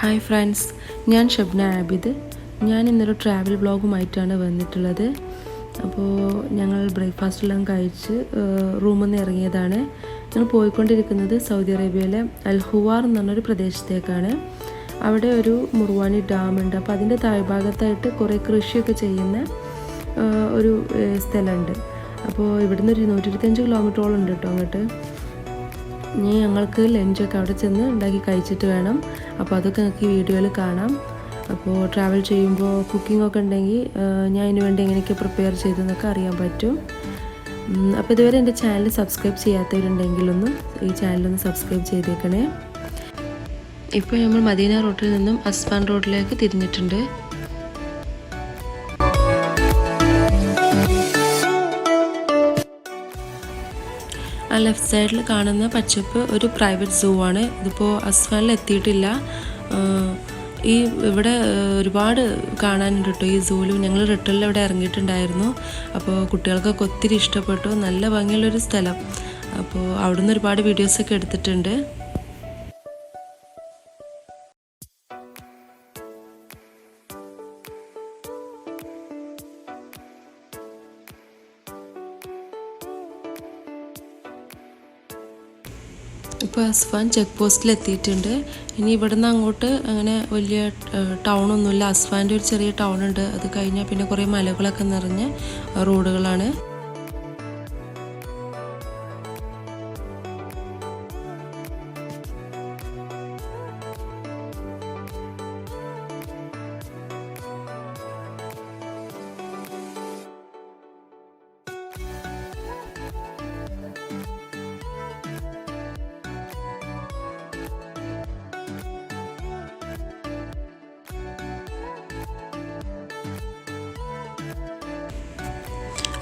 Hi friends ഞാൻ ഷബ്ന ആബിദ്. ഞാൻ ഇന്നൊരു ട്രാവൽ വ്ളോഗുമായിട്ടാണ് വന്നിട്ടുള്ളത്. അപ്പോൾ ഞങ്ങൾ ബ്രേക്ക്ഫാസ്റ്റെല്ലാം കഴിച്ച് റൂമിൽ നിന്ന് ഇറങ്ങിയതാണ്. ഞങ്ങൾ പോയിക്കൊണ്ടിരിക്കുന്നത് സൗദി അറേബ്യയിലെ അൽഹുവാർ എന്ന് പറഞ്ഞൊരു പ്രദേശത്തേക്കാണ്. അവിടെ ഒരു മുർവാനി ഉണ്ട്. അപ്പോൾ അതിന്റെ താഴ്ഭാഗത്തായിട്ട് കുറേ കൃഷിയൊക്കെ ചെയ്യുന്ന ഒരു സ്ഥലമുണ്ട്. അപ്പോൾ ഇവിടുന്ന് ഒരു നൂറ്റി ഇരുപത്തഞ്ച് കിലോമീറ്ററോളം ഉണ്ട് കേട്ടോ അങ്ങോട്ട്. ഇനി ഞങ്ങൾക്ക് ലഞ്ചൊക്കെ അവിടെ ചെന്ന് ഉണ്ടാക്കി കഴിച്ചിട്ട് വേണം. അപ്പോൾ അതൊക്കെ നിങ്ങൾക്ക് ഈ വീഡിയോയിൽ കാണാം. അപ്പോൾ ട്രാവൽ ചെയ്യുമ്പോൾ കുക്കിംഗ് ഒക്കെ ഉണ്ടെങ്കിൽ ഞാൻ ഇതിനു വേണ്ടി എങ്ങനെയൊക്കെ പ്രിപ്പയർ ചെയ്തെന്നൊക്കെ അറിയാൻ പറ്റും. അപ്പോൾ ഇതുവരെ എന്റെ ചാനൽ സബ്സ്ക്രൈബ് ചെയ്യാത്തവരുണ്ടെങ്കിലൊന്നും ഈ ചാനലൊന്ന് സബ്സ്ക്രൈബ് ചെയ്തേക്കണേ. ഇപ്പോൾ നമ്മൾ മദീന റോഡിൽ നിന്നും അസ്മാൻ റോഡിലേക്ക് തിരിഞ്ഞിട്ടുണ്ട്. ആ ലെഫ്റ്റ് സൈഡിൽ കാണുന്ന പച്ചപ്പ് ഒരു പ്രൈവറ്റ് സൂ ആണ്. ഇതിപ്പോൾ അസ്ഫാനിൽ എത്തിയിട്ടില്ല. ഈ ഇവിടെ ഒരുപാട് കാണാനുണ്ട് കേട്ടോ ഈ സൂലും ഞങ്ങൾ റിട്ടേണിൽ ഇവിടെ ഇറങ്ങിയിട്ടുണ്ടായിരുന്നു. അപ്പോൾ കുട്ടികൾക്കൊക്കെ ഒത്തിരി ഇഷ്ടപ്പെട്ടു. നല്ല ഭംഗിയുള്ളൊരു സ്ഥലം. അപ്പോൾ അവിടുന്ന് ഒരുപാട് വീഡിയോസൊക്കെ എടുത്തിട്ടുണ്ട്. ഇപ്പോൾ അസ്ഫാൻ ചെക്ക് പോസ്റ്റിൽ എത്തിയിട്ടുണ്ട്. ഇനി ഇവിടുന്ന് അങ്ങോട്ട് അങ്ങനെ വലിയ ടൗണൊന്നുമില്ല അസ്ഫാന്റെ ഒരു ചെറിയ ടൗൺ ഉണ്ട്. അത് കഴിഞ്ഞാൽ പിന്നെ കുറേ മലകളൊക്കെ നിറഞ്ഞ റോഡുകളാണ്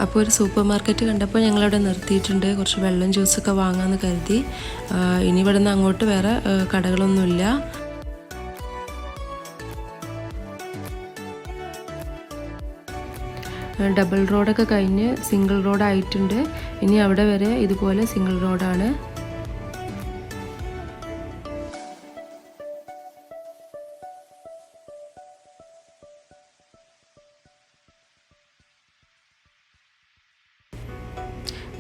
അപ്പോൾ ഒരു സൂപ്പർ മാർക്കറ്റ് കണ്ടപ്പോൾ ഞങ്ങളവിടെ നിർത്തിയിട്ടുണ്ട്. കുറച്ച് വെള്ളം ജ്യൂസൊക്കെ വാങ്ങാമെന്ന് കരുതി. ഇനി ഇവിടെ നിന്ന് അങ്ങോട്ട് വേറെ കടകളൊന്നുമില്ല. ഡബിൾ റോഡൊക്കെ കഴിഞ്ഞ് സിംഗിൾ റോഡായിട്ടുണ്ട്. ഇനി അവിടെ വരെ ഇതുപോലെ സിംഗിൾ റോഡാണ്.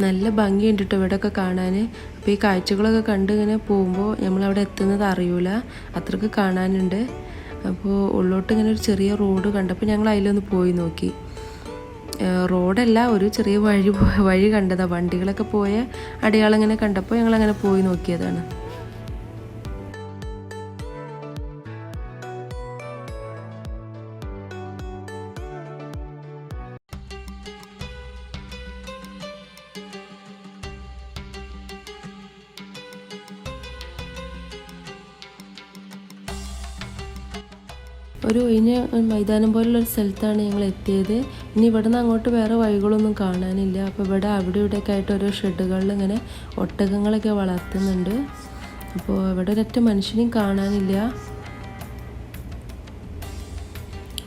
നല്ല ഭംഗിയുണ്ട് കേട്ടോ ഇവിടെയൊക്കെ കാണാൻ അപ്പോൾ ഈ കാഴ്ചകളൊക്കെ കണ്ട് ഇങ്ങനെ പോകുമ്പോൾ നമ്മളവിടെ എത്തുന്നത് അറിയൂല. അത്രയ്ക്ക് കാണാനുണ്ട്. അപ്പോൾ ഉള്ളോട്ട് ഇങ്ങനെ ഒരു ചെറിയ റോഡ് കണ്ടപ്പോൾ ഞങ്ങൾ അതിലൊന്ന് പോയി നോക്കി. റോഡല്ല ഒരു ചെറിയ വഴി വഴി കണ്ടതാണ് വണ്ടികളൊക്കെ പോയ അടയാളങ്ങനെ കണ്ടപ്പോൾ ഞങ്ങളങ്ങനെ പോയി നോക്കിയതാണ്. ഒരു ഒഴിഞ്ഞ മൈതാനം പോലുള്ള ഒരു സ്ഥലത്താണ് ഞങ്ങൾ എത്തിയത്. ഇനി ഇവിടുന്ന് അങ്ങോട്ട് വേറെ വഴികളൊന്നും കാണാനില്ല. അപ്പോൾ ഇവിടെ അവിടെ ഇവിടെയൊക്കെ ആയിട്ട് ഓരോ ഷെഡുകളിൽ ഇങ്ങനെ ഒട്ടകങ്ങളൊക്കെ വളർത്തുന്നുണ്ട്. അപ്പോൾ ഇവിടെ ഒരൊറ്റ മനുഷ്യനെയും കാണാനില്ല.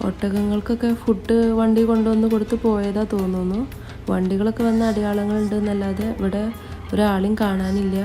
ഒട്ടകങ്ങൾക്കൊക്കെ ഫുഡ് വണ്ടി കൊണ്ടുവന്ന് കൊടുത്ത് പോയതാ തോന്നുന്നു. വണ്ടികളൊക്കെ വന്ന അടയാളങ്ങളുണ്ട് എന്നല്ലാതെ ഇവിടെ ഒരാളെയും കാണാനില്ല.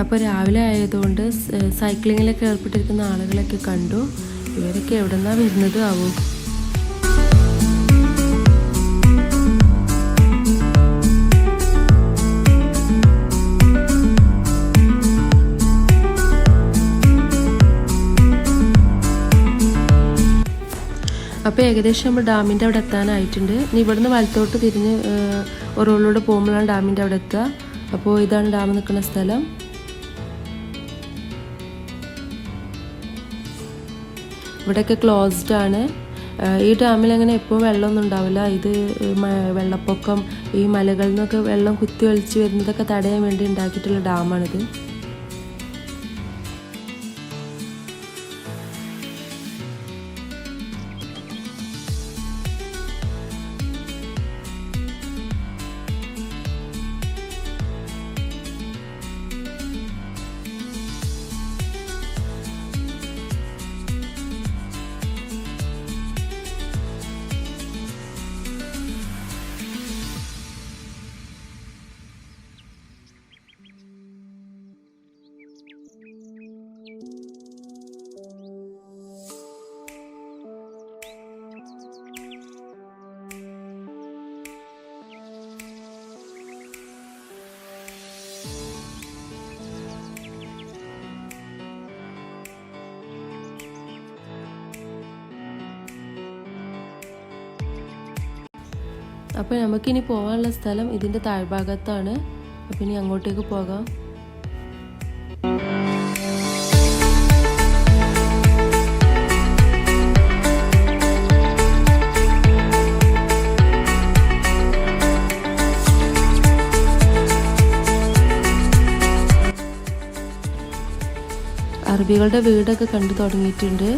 അപ്പോൾ രാവിലെ ആയതുകൊണ്ട് സൈക്ലിങ്ങിലൊക്കെ ഏർപ്പെട്ടിരിക്കുന്ന ആളുകളൊക്കെ കണ്ടു. ഇവരൊക്കെ എവിടെ നിന്നാണ് വരുന്നത് ആവും? അപ്പോൾ ഏകദേശം നമ്മൾ ഡാമിന്റെ അവിടെ എത്താനായിട്ടുണ്ട്. ഇനി ഇവിടുന്ന് വലത്തോട്ട് തിരിഞ്ഞ് റോഡിലൂടെ പോകുമ്പോഴാണ് ഡാമിന്റെ അവിടെ എത്തുക. അപ്പോൾ ഇതാണ് ഡാം നിൽക്കുന്ന സ്ഥലം. ഇവിടെയൊക്കെ ക്ലോസ്ഡ് ആണ്. ഈ ഡാമിൽ അങ്ങനെ എപ്പോഴും വെള്ളമൊന്നും ഉണ്ടാവില്ല. ഇത് വെള്ളപ്പൊക്കം ഈ മലകളിൽ നിന്നൊക്കെ വെള്ളം കുത്തി ഒളിച്ച് വരുന്നതൊക്കെ തടയാൻ വേണ്ടി ഉണ്ടാക്കിയിട്ടുള്ള ഡാമാണിത് അപ്പോൾ നമുക്കിനി പോകാനുള്ള സ്ഥലം ഇതിന്റെ താഴ്ഭാഗത്താണ്. അപ്പോൾ ഇനി അങ്ങോട്ടേക്ക് പോകാം. അറബികളുടെ വീടൊക്കെ കണ്ടു തുടങ്ങിയിട്ടുണ്ട്.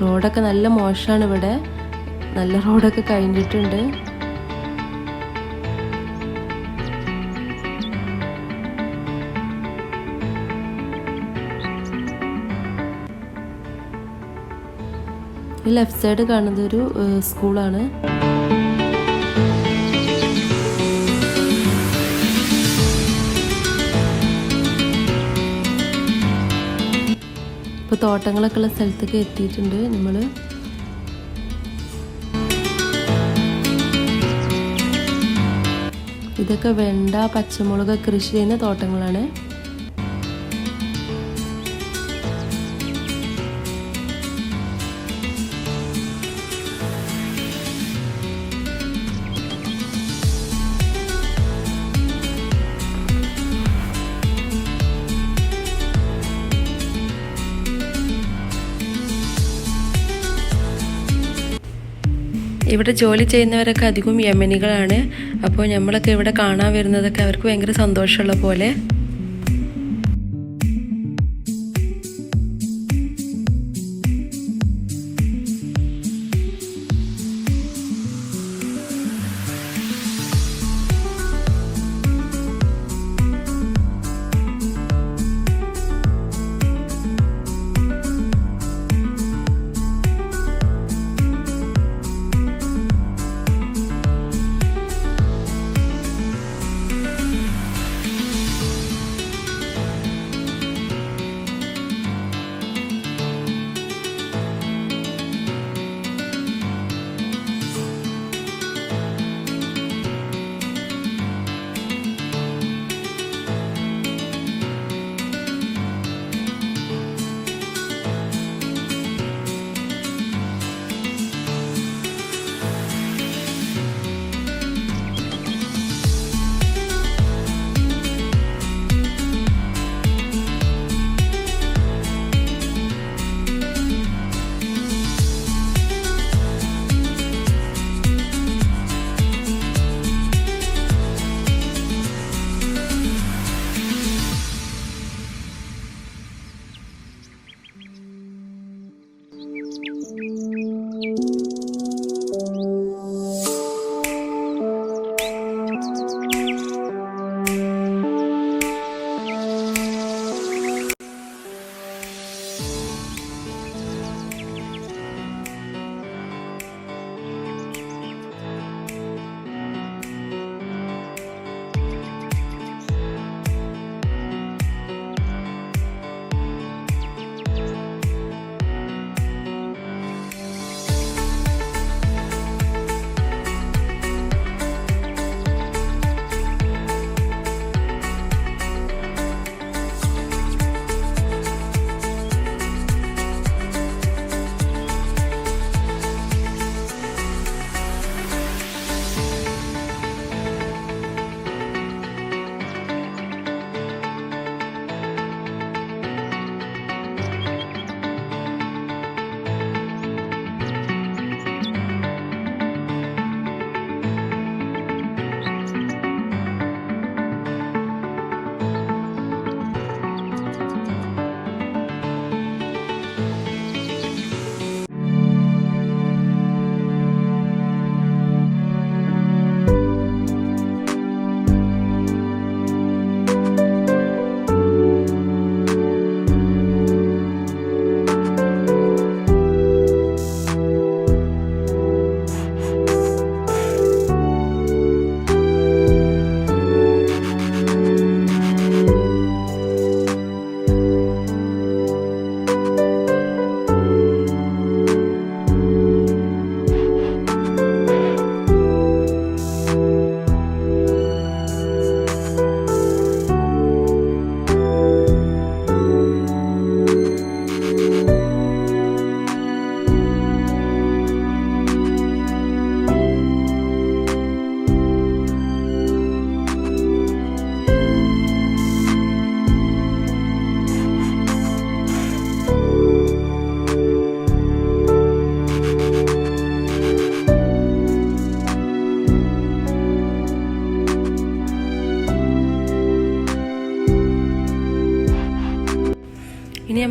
റോഡൊക്കെ നല്ല മോശമാണ് ഇവിടെ. നല്ല റോഡൊക്കെ കഴിഞ്ഞിട്ടുണ്ട്. ഈ ലെഫ്റ്റ് സൈഡ് കാണുന്നത് ഒരു ഏഹ്, സ്കൂളാണ്. ഇപ്പോൾ തോട്ടങ്ങളൊക്കെ ഉള്ള സ്ഥലത്തേക്ക് എത്തിയിട്ടുണ്ട് നമ്മൾ. ഇതൊക്കെ വെണ്ട പച്ചമുളക് കൃഷി ചെയ്യുന്ന തോട്ടങ്ങളാണ്. ഇവിടെ ജോലി ചെയ്യുന്നവരൊക്കെ അധികം യമനികളാണ്. അപ്പോൾ നമ്മളൊക്കെ ഇവിടെ കാണാൻ വരുന്നതൊക്കെ അവർക്ക് ഭയങ്കര സന്തോഷമുള്ള പോലെ.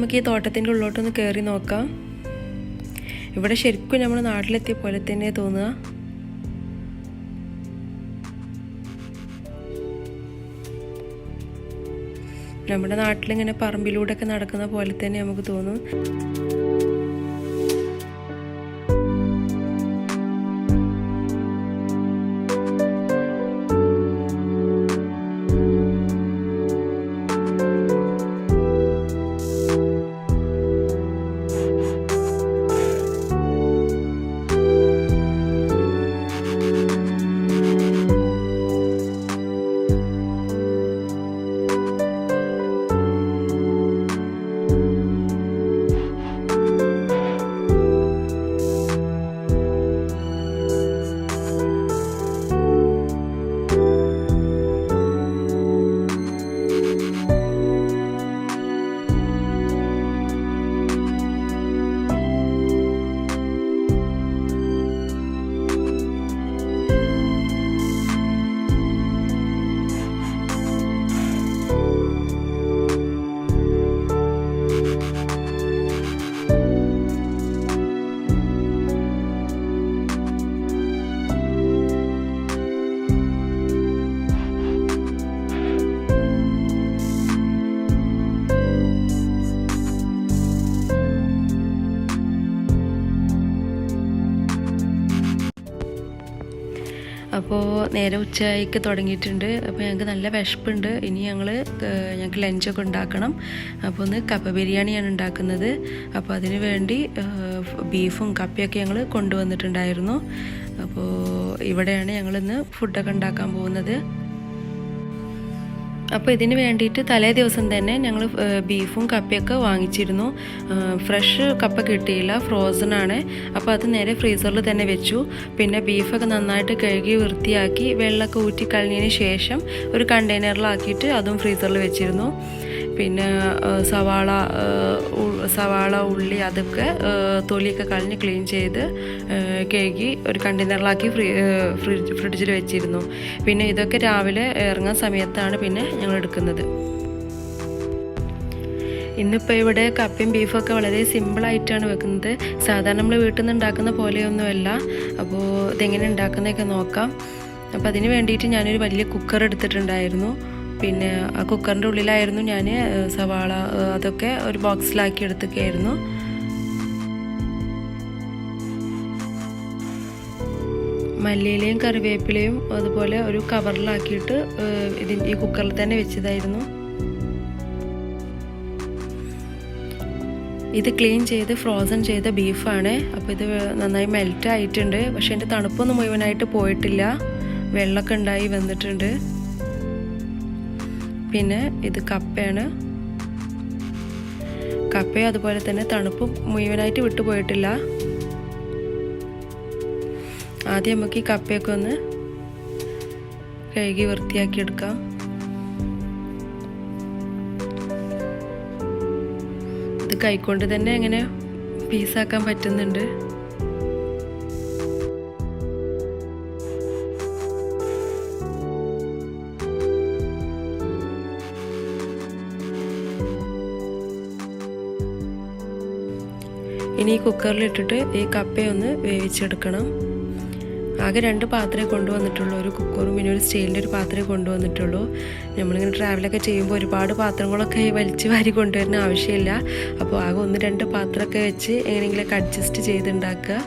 നമുക്ക് ഈ തോട്ടത്തിന്റെ ഉള്ളോട്ടൊന്ന് കയറി നോക്കാം. ഇവിടെ ശരിക്കും നമ്മൾ നാട്ടിലെത്തിയ പോലെ തന്നെ തോന്നുക. നമ്മുടെ നാട്ടിലിങ്ങനെ പറമ്പിലൂടെ ഒക്കെ നടക്കുന്ന പോലെ തന്നെ നമുക്ക് തോന്നും. നേരെ ഉച്ചയ്ക്ക് തുടങ്ങിയിട്ടുണ്ട്. അപ്പോൾ ഞങ്ങൾക്ക് നല്ല വിശപ്പുണ്ട്. ഇനി ഞങ്ങൾ ഞങ്ങൾക്ക് ലഞ്ചൊക്കെ ഉണ്ടാക്കണം. അപ്പോൾ ഒന്ന് കപ്പ ബിരിയാണിയാണ് ഉണ്ടാക്കുന്നത്. അപ്പോൾ അതിന് വേണ്ടി ബീഫും കപ്പയൊക്കെ ഞങ്ങൾ കൊണ്ടുവന്നിട്ടുണ്ടായിരുന്നു. അപ്പോൾ ഇവിടെയാണ് ഞങ്ങളിന്ന് ഫുഡൊക്കെ ഉണ്ടാക്കാൻ പോകുന്നത്. അപ്പോൾ ഇതിന് വേണ്ടിയിട്ട് തലേ ദിവസം തന്നെ ഞങ്ങൾ ബീഫും കപ്പയൊക്കെ വാങ്ങിച്ചിരുന്നു. ഫ്രഷ് കപ്പ കിട്ടിയില്ല ഫ്രോസൺ ആണ്. അപ്പോൾ അത് നേരെ ഫ്രീസറിൽ തന്നെ വെച്ചു. പിന്നെ ബീഫൊക്കെ നന്നായിട്ട് കഴുകി വൃത്തിയാക്കി വെള്ളമൊക്കെ ഊറ്റി കളഞ്ഞതിന് ശേഷം ഒരു കണ്ടെയ്നറിലാക്കിയിട്ട് അതും ഫ്രീസറിൽ വെച്ചിരുന്നു. പിന്നെ സവാള സവാള ഉള്ളി അതൊക്കെ തൊലിയൊക്കെ കളഞ്ഞ് ക്ലീൻ ചെയ്ത് കേകി ഒരു കണ്ടെയ്നറിലാക്കി ഫ്രീ ഫ്രിഡ്ജ് ഫ്രിഡ്ജിൽ വെച്ചിരുന്നു. പിന്നെ ഇതൊക്കെ രാവിലെ ഇറങ്ങാൻ സമയത്താണ് പിന്നെ ഞങ്ങൾ എടുക്കുന്നത്. ഇന്നിപ്പോൾ ഇവിടെ കപ്പയും ബീഫൊക്കെ വളരെ സിമ്പിളായിട്ടാണ് വെക്കുന്നത്. സാധാരണ നമ്മൾ വീട്ടിൽ നിന്ന് ഉണ്ടാക്കുന്ന പോലെയൊന്നുമല്ല. അപ്പോൾ ഇതെങ്ങനെ ഉണ്ടാക്കുന്നതൊക്കെ നോക്കാം. അപ്പോൾ അതിന് വേണ്ടിയിട്ട് ഞാനൊരു വലിയ കുക്കർ എടുത്തിട്ടുണ്ടായിരുന്നു. പിന്നെ കുക്കറിന്റെ ഉള്ളിലായിരുന്നു ഞാൻ സവാള അതൊക്കെ ഒരു ബോക്സിലാക്കി എടുത്തൊക്കെയായിരുന്നു മല്ലിയിലയും കറിവേപ്പിലയും അതുപോലെ ഒരു കവറിലാക്കിയിട്ട് ഇതിന്റെ ഈ കുക്കറിൽ തന്നെ വെച്ചതായിരുന്നു. ഇത് ക്ലീൻ ചെയ്ത് ഫ്രോസൺ ചെയ്ത ബീഫാണ്. അപ്പോൾ ഇത് നന്നായി മെൽറ്റ് ആയിട്ടുണ്ട് പക്ഷേ എന്റെ തണുപ്പൊന്നും മുഴുവനായിട്ട് പോയിട്ടില്ല. വെള്ളമൊക്കെ ഉണ്ടായി വന്നിട്ടുണ്ട്. പിന്നെ ഇത് കപ്പയാണ്. കപ്പയും അതുപോലെ തന്നെ തണുപ്പ് മുഴുവനായിട്ട് വിട്ടുപോയിട്ടില്ല ആദ്യം നമുക്ക് ഈ കപ്പയൊക്കെ ഒന്ന് കഴുകി വൃത്തിയാക്കി എടുക്കാം. ഇത് കൈക്കൊണ്ട് തന്നെ എങ്ങനെ പീസാക്കാൻ പറ്റുന്നുണ്ട്. ഈ കുക്കറിലിട്ടിട്ട് ഈ കപ്പയൊന്ന് വേവിച്ചെടുക്കണം. ആകെ രണ്ട് പാത്രമേ കൊണ്ടുവന്നിട്ടുള്ളൂ. ഒരു കുക്കറും പിന്നെ ഒരു സ്റ്റീലിന്റെ ഒരു പാത്രമേ കൊണ്ടുവന്നിട്ടുള്ളൂ. നമ്മളിങ്ങനെ ട്രാവലൊക്കെ ചെയ്യുമ്പോൾ ഒരുപാട് പാത്രങ്ങളൊക്കെ വലിച്ച് വാരി കൊണ്ടുവരുന്ന ആവശ്യമില്ല. അപ്പോൾ ആകെ ഒന്ന് രണ്ട് പാത്രമൊക്കെ വെച്ച് എങ്ങനെയെങ്കിലുമൊക്കെ അഡ്ജസ്റ്റ് ചെയ്തുണ്ടാക്കുക.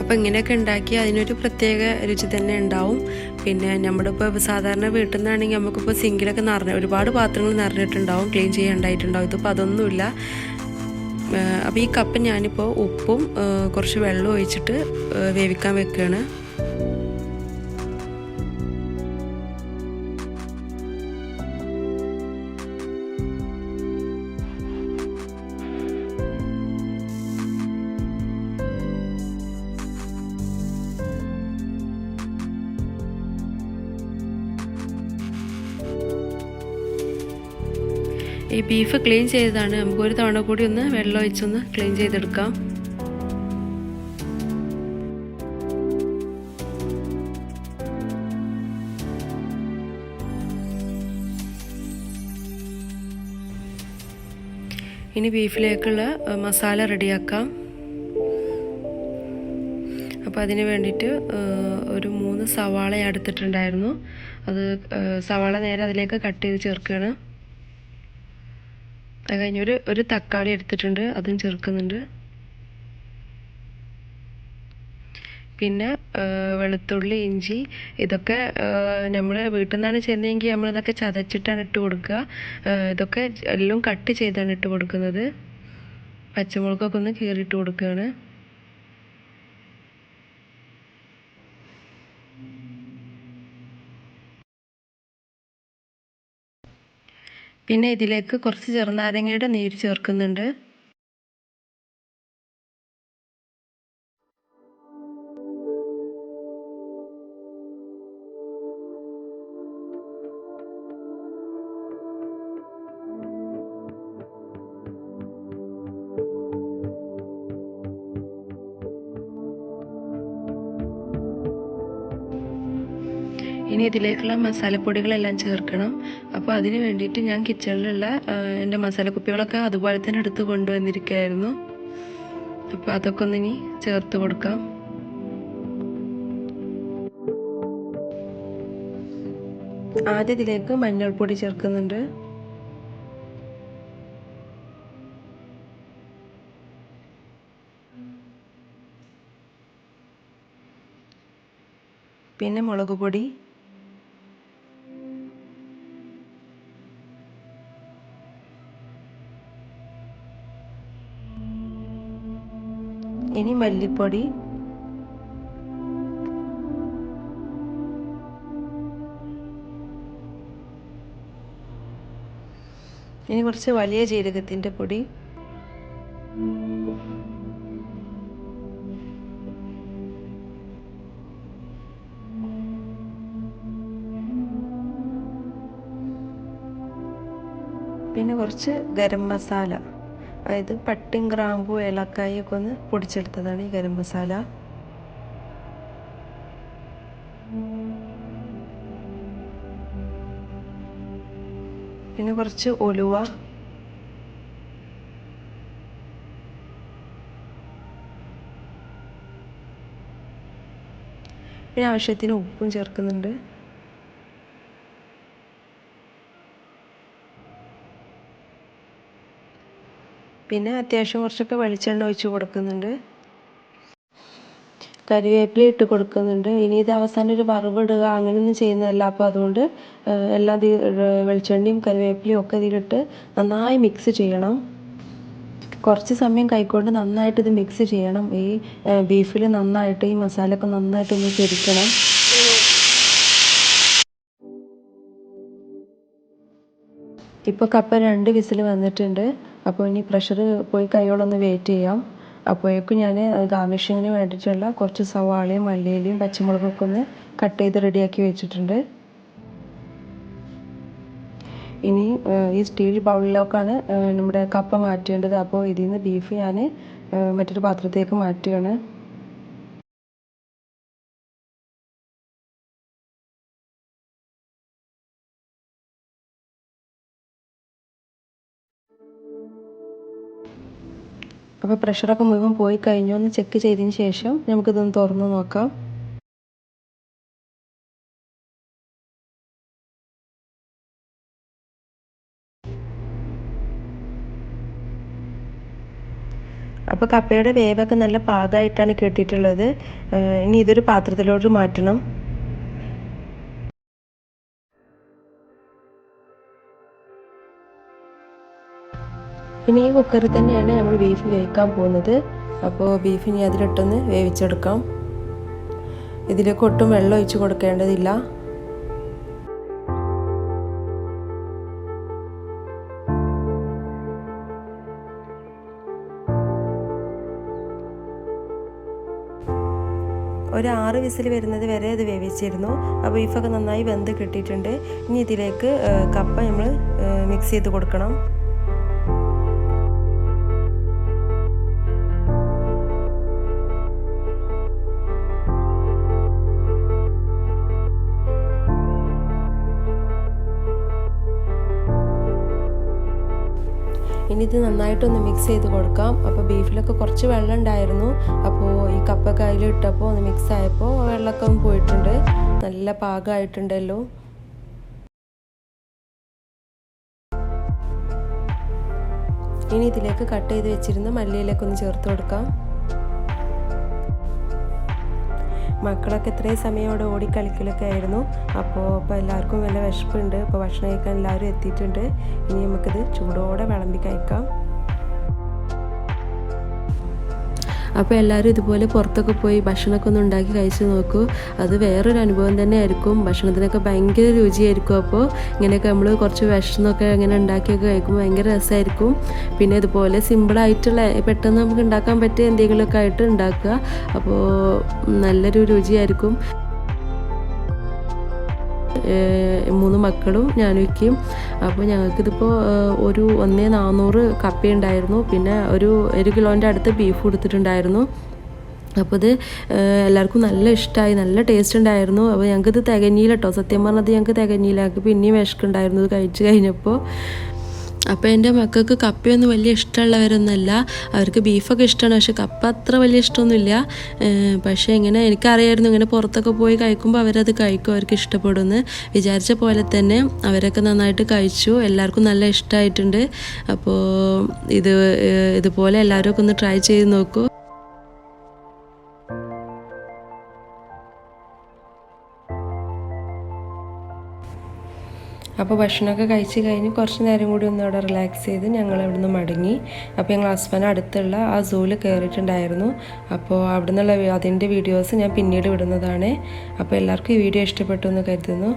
അപ്പോൾ ഇങ്ങനെയൊക്കെ ഉണ്ടാക്കി അതിനൊരു പ്രത്യേക രുചി തന്നെ ഉണ്ടാവും. പിന്നെ നമ്മുടെ ഇപ്പോൾ സാധാരണ വീട്ടിൽ നിന്നാണെങ്കിൽ നമുക്കിപ്പോൾ സിങ്കിലൊക്കെ നിറഞ്ഞ ഒരുപാട് പാത്രങ്ങൾ നിറഞ്ഞിട്ടുണ്ടാവും. ക്ലീൻ ചെയ്യാണ്ടായിട്ടുണ്ടാവും. ഇതിപ്പോൾ അതൊന്നുമില്ല. അപ്പോൾ ഈ കപ്പ് ഞാനിപ്പോൾ ഉപ്പും കുറച്ച് വെള്ളം ഒഴിച്ചിട്ട് വേവിക്കാൻ വെക്കുകയാണ് ബീഫ് ക്ലീൻ ചെയ്തതാണ്. നമുക്ക് ഒരു തവണ കൂടി ഒന്ന് വെള്ളം ഒഴിച്ചൊന്ന് ക്ലീൻ ചെയ്തെടുക്കാം. ഇനി ബീഫിലേക്കുള്ള മസാല റെഡിയാക്കാം. അപ്പോൾ അതിന് വേണ്ടിയിട്ട് ഒരു മൂന്ന് സവാള എടുത്തിട്ടുണ്ടായിരുന്നു. അത് സവാള നേരെ അതിലേക്ക് കട്ട് ചെയ്ത് ചേർക്കുകയാണ്. അത് ഒരു ഒരു തക്കാളി എടുത്തിട്ടുണ്ട് അതും ചേർക്കുന്നുണ്ട്. പിന്നെ വെളുത്തുള്ളി ഇഞ്ചി ഇതൊക്കെ നമ്മൾ വീട്ടിൽ നിന്നാണ് ചെയ്യുന്നതെങ്കിൽ നമ്മളിതൊക്കെ ചതച്ചിട്ടാണ് ഇട്ട് കൊടുക്കുക. ഇതൊക്കെ എല്ലാം കട്ട് ചെയ്താണ് ഇട്ട് കൊടുക്കുന്നത്. പച്ചമുളകൊക്കെ ഒന്ന് കീറിയിട്ട് കൊടുക്കുകയാണ്. പിന്നെ ഇതിലേക്ക് കുറച്ച് ചെറുനാരങ്ങയുടെ നീര് ചേർക്കുന്നുണ്ട്. ഇനി ഇതിലേക്കുള്ള മസാലപ്പൊടികളെല്ലാം ചേർക്കണം. അപ്പോൾ അതിന് വേണ്ടിയിട്ട് ഞാൻ കിച്ചണിലുള്ള എന്റെ മസാലക്കുപ്പികളൊക്കെ അതുപോലെ തന്നെ എടുത്ത് കൊണ്ടുവന്നിരിക്കുകയായിരുന്നു അപ്പോൾ അതൊക്കെ ഒന്ന് ഇനി ചേർത്ത് കൊടുക്കാം. ആദ്യം ഇതിലേക്ക് മഞ്ഞൾപ്പൊടി ചേർക്കുന്നുണ്ട്. പിന്നെ മുളക് പൊടി ഇനി മല്ലിപ്പൊടി. ഇനി കുറച്ച് വലിയ ജീരകത്തിന്റെ പൊടി. പിന്നെ കുറച്ച് ഗരം മസാല. അതായത് പട്ടിയും ഗ്രാമ്പു ഏലക്കായും ഒക്കെ ഒന്ന് പൊടിച്ചെടുത്തതാണ് ഈ ഗരം മസാല. പിന്നെ കുറച്ച് ഒലുവ പിന്നെ ആവശ്യത്തിന് ഉപ്പും ചേർക്കുന്നുണ്ട്. പിന്നെ അത്യാവശ്യം കുറച്ചൊക്കെ വെളിച്ചെണ്ണ ഒഴിച്ച് കൊടുക്കുന്നുണ്ട്. കരിവേപ്പില ഇട്ട് കൊടുക്കുന്നുണ്ട്. ഇനി ഇത് അവസാനം ഒരു വറവിടുക അങ്ങനെയൊന്നും ചെയ്യുന്നതല്ല. അപ്പോൾ അതുകൊണ്ട് എല്ലാ വെളിച്ചെണ്ണയും കരിവേപ്പിലയും ഒക്കെ ഇതിലിട്ട് നന്നായി മിക്സ് ചെയ്യണം. കുറച്ച് സമയം കൈക്കൊണ്ട് നന്നായിട്ട് ഇത് മിക്സ് ചെയ്യണം. ഈ ബീഫിൽ നന്നായിട്ട് ഈ മസാല ഒക്കെ നന്നായിട്ട് ഒന്ന് ചെരിക്കണം. ഇപ്പോൾ കപ്പ രണ്ട് വിസിൽ വന്നിട്ടുണ്ട്. അപ്പോൾ ഇനി പ്രഷർ പോയി കൈയോളൊന്ന് വെയിറ്റ് ചെയ്യാം. അപ്പോഴേക്കും ഞാൻ ഗാർണിഷിങ്ങിന് വേണ്ടിയിട്ടുള്ള കുറച്ച് സവാളയും മല്ലിയിലയും പച്ചമുളകൊക്കെ ഒന്ന് കട്ട് ചെയ്ത് റെഡിയാക്കി വെച്ചിട്ടുണ്ട്. ഇനി ഈ സ്റ്റീൽ ബൗളിലേക്കാണ് നമ്മുടെ കപ്പ മാറ്റേണ്ടത്. അപ്പോൾ ഇതിൽ നിന്ന് ബീഫ് ഞാൻ മറ്റൊരു പാത്രത്തേക്ക് മാറ്റുകയാണ്. അപ്പോൾ പ്രഷറൊക്കെ മുഴുവൻ പോയി കഴിഞ്ഞോ. എന്ന് ചെക്ക് ചെയ്തതിന് ശേഷം നമുക്കിതൊന്ന് തുറന്ന് നോക്കാം. അപ്പോൾ കപ്പയുടെ വേവൊക്കെ നല്ല പാകമായിട്ടാണ് കിട്ടിയിട്ടുള്ളത് ഇനി ഇതൊരു പാത്രത്തിലോട്ട് മാറ്റണം. പിന്നെ ഈ കുക്കറിൽ തന്നെയാണ് നമ്മൾ ബീഫ് വേവിക്കാൻ പോകുന്നത്. അപ്പോൾ ബീഫിനെ അതിലിട്ടൊന്ന് വേവിച്ചെടുക്കാം. ഇതിലേക്ക് ഒട്ടും വെള്ളം ഒഴിച്ച് കൊടുക്കേണ്ടതില്ല. ഒരു ആറ് വിസിൽ വരുന്നത് വരെ അത് വേവിച്ചിരുന്നു. ആ ബീഫൊക്കെ നന്നായി വെന്ത് കിട്ടിയിട്ടുണ്ട്. ഇനി ഇതിലേക്ക് കപ്പ നമ്മൾ മിക്സ് ചെയ്ത് കൊടുക്കണം. ഇനി ഇത് നന്നായിട്ടൊന്ന് മിക്സ് ചെയ്ത് കൊടുക്കാം. അപ്പോൾ ബീഫിലൊക്കെ കുറച്ച് വെള്ളം ഉണ്ടായിരുന്നു. അപ്പോൾ ഈ കപ്പൊക്കെ അതിൽ ഇട്ടപ്പോൾ ഒന്ന് മിക്സ് ആയപ്പോൾ വെള്ളമൊക്കെ പോയിട്ടുണ്ട്. നല്ല പാകമായിട്ടുണ്ടല്ലോ. ഇനി ഇതിലേക്ക് കട്ട് ചെയ്ത് വെച്ചിരുന്ന മല്ലിയിലേക്ക് ഒന്ന് ചേർത്ത് കൊടുക്കാം. മക്കളൊക്കെ ഇത്രയും സമയം ഓടിക്കളിക്കലൊക്കെ ആയിരുന്നു. അപ്പോൾ ഇപ്പോൾ എല്ലാവർക്കും നല്ല വിശപ്പുണ്ട്. ഇപ്പോൾ ഭക്ഷണം കഴിക്കാൻ എല്ലാവരും എത്തിയിട്ടുണ്ട്. ഇനി നമുക്കിത് ചൂടോടെ വിളമ്പി കഴിക്കാം. അപ്പോൾ എല്ലാവരും ഇതുപോലെ പുറത്തൊക്കെ പോയി ഭക്ഷണമൊക്കെ ഒന്ന് ഉണ്ടാക്കി കഴിച്ച് നോക്കൂ. അത് വേറൊരു അനുഭവം തന്നെ ആയിരിക്കും ഭക്ഷണത്തിനൊക്കെ ഭയങ്കര രുചിയായിരിക്കും. അപ്പോൾ ഇങ്ങനെയൊക്കെ നമ്മൾ കുറച്ച് വിഷമൊക്കെ ഇങ്ങനെ ഉണ്ടാക്കിയൊക്കെ കഴിക്കുമ്പോൾ ഭയങ്കര രസമായിരിക്കും പിന്നെ ഇതുപോലെ സിമ്പിളായിട്ടുള്ള പെട്ടെന്ന് നമുക്ക് ഉണ്ടാക്കാൻ പറ്റിയ എന്തെങ്കിലുമൊക്കെ ആയിട്ട് ഉണ്ടാക്കുക. അപ്പോൾ നല്ലൊരു രുചിയായിരിക്കും. മൂന്ന് മക്കളും ഞാനും ഒക്കെയും അപ്പോൾ ഞങ്ങൾക്കിതിപ്പോൾ ഒരു ഒന്നേ നാനൂറ് കപ്പ ഉണ്ടായിരുന്നു. പിന്നെ ഒരു ഒരു കിലോന്റെ അടുത്ത് ബീഫ് കൊടുത്തിട്ടുണ്ടായിരുന്നു. അപ്പോൾ ഇത് എല്ലാവർക്കും നല്ല ഇഷ്ടമായി നല്ല ടേസ്റ്റ് ഉണ്ടായിരുന്നു. അപ്പോൾ ഞങ്ങൾക്കിത് തികഞ്ഞില്ല കേട്ടോ സത്യം പറഞ്ഞത് ഞങ്ങൾക്ക് തികഞ്ഞില്ല. ഞങ്ങൾക്ക് പിന്നെയും വിശക്കുണ്ടായിരുന്നു. ഇത് കഴിച്ച് കഴിഞ്ഞപ്പോൾ അപ്പോൾ എന്റെ മക്കൾക്ക് കപ്പയൊന്നും വലിയ ഇഷ്ടമുള്ളവരൊന്നുമല്ല. അവർക്ക് ബീഫൊക്കെ ഇഷ്ടമാണ് പക്ഷെ കപ്പ അത്ര വലിയ ഇഷ്ടമൊന്നുമില്ല. പക്ഷേ ഇങ്ങനെ എനിക്കറിയായിരുന്നു ഇങ്ങനെ പുറത്തൊക്കെ പോയി കഴിക്കുമ്പോൾ അവരത് കഴിക്കും അവർക്ക് ഇഷ്ടപ്പെടുമെന്ന്. വിചാരിച്ച പോലെ തന്നെ അവരൊക്കെ നന്നായിട്ട് കഴിച്ചു. എല്ലാവർക്കും നല്ല ഇഷ്ടമായിട്ടുണ്ട് അപ്പോൾ ഇത് ഇതുപോലെ എല്ലാവരും ഒക്കെ ഒന്ന് ട്രൈ ചെയ്ത് നോക്കൂ. അപ്പോൾ ഭക്ഷണമൊക്കെ കഴിച്ച് കഴിഞ്ഞ് കുറച്ച് നേരം കൂടി ഒന്ന് അവിടെ റിലാക്സ് ചെയ്ത് ഞങ്ങൾ അവിടെ നിന്ന് മടങ്ങി. അപ്പോൾ ഞങ്ങൾ ഹസ്ബൻഡ് അടുത്തുള്ള ആ സൂവിൽ കയറിയിട്ടുണ്ടായിരുന്നു. അപ്പോൾ അവിടെ നിന്നുള്ള അതിന്റെ വീഡിയോസ് ഞാൻ പിന്നീട് വിടുന്നതാണ്. അപ്പോൾ എല്ലാവർക്കും ഈ വീഡിയോ ഇഷ്ടപ്പെട്ടു എന്ന് കരുതുന്നു.